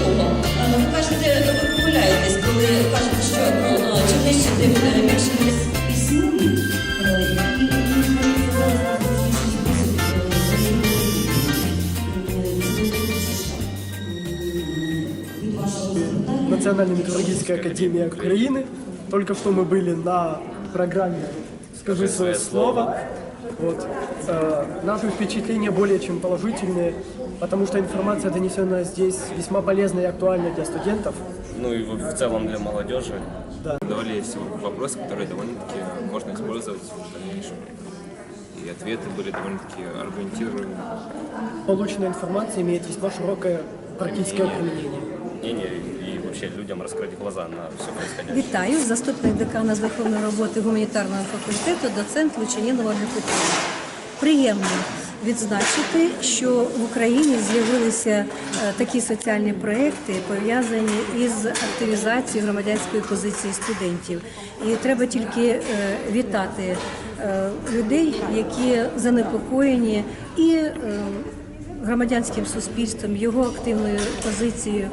більше того, е, ви кажете, ви помиляєтесь, коли кажете, що ну, е, чим нижче, тим е, більше не існують. Е, І мені здається, зараз від вашого запитання. Национальная металлургическая академия Украины. Только что мы были на программе «Скажи свое слово». Вот. Э, Наши впечатления более чем положительные, потому что информация, донесенная здесь, весьма полезна и актуальна для студентов. Ну и в целом для молодежи. Да. Давались вопросы, которые довольно-таки можно использовать в дальнейшем. И ответы были довольно-таки аргументированные. Полученная информация имеет весьма широкое практическое применение. Мнение и вообще людям раскрыть глаза на все происходящее. Вітаю, заступник декана з виховної роботи гуманітарного факультету, доцент Лучанінова Петрівна. Приємно відзначити, що в Україні з'явилися е, такі соціальні проекти, пов'язані із активізацією громадянської позиції студентів. І треба тільки е, вітати е, людей, які занепокоєні і громадянським суспільством, його активною позицією.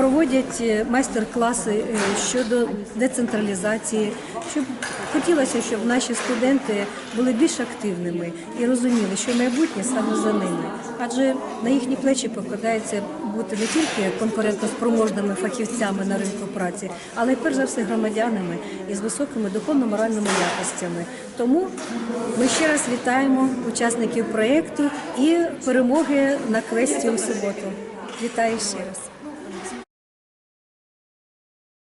Проводять е, майстер-класи е, щодо децентралізації, щоб хотілося, щоб наші студенти були більш активними і розуміли, що майбутнє саме за ними. Адже на їхні плечі покладається бути не тільки конкурентоспроможними фахівцями на ринку праці, але й перш за все громадянами із високими духовно-моральними якостями. Тому ми ще раз вітаємо учасників проєкту і перемоги на квесті у суботу. Вітаю ще раз.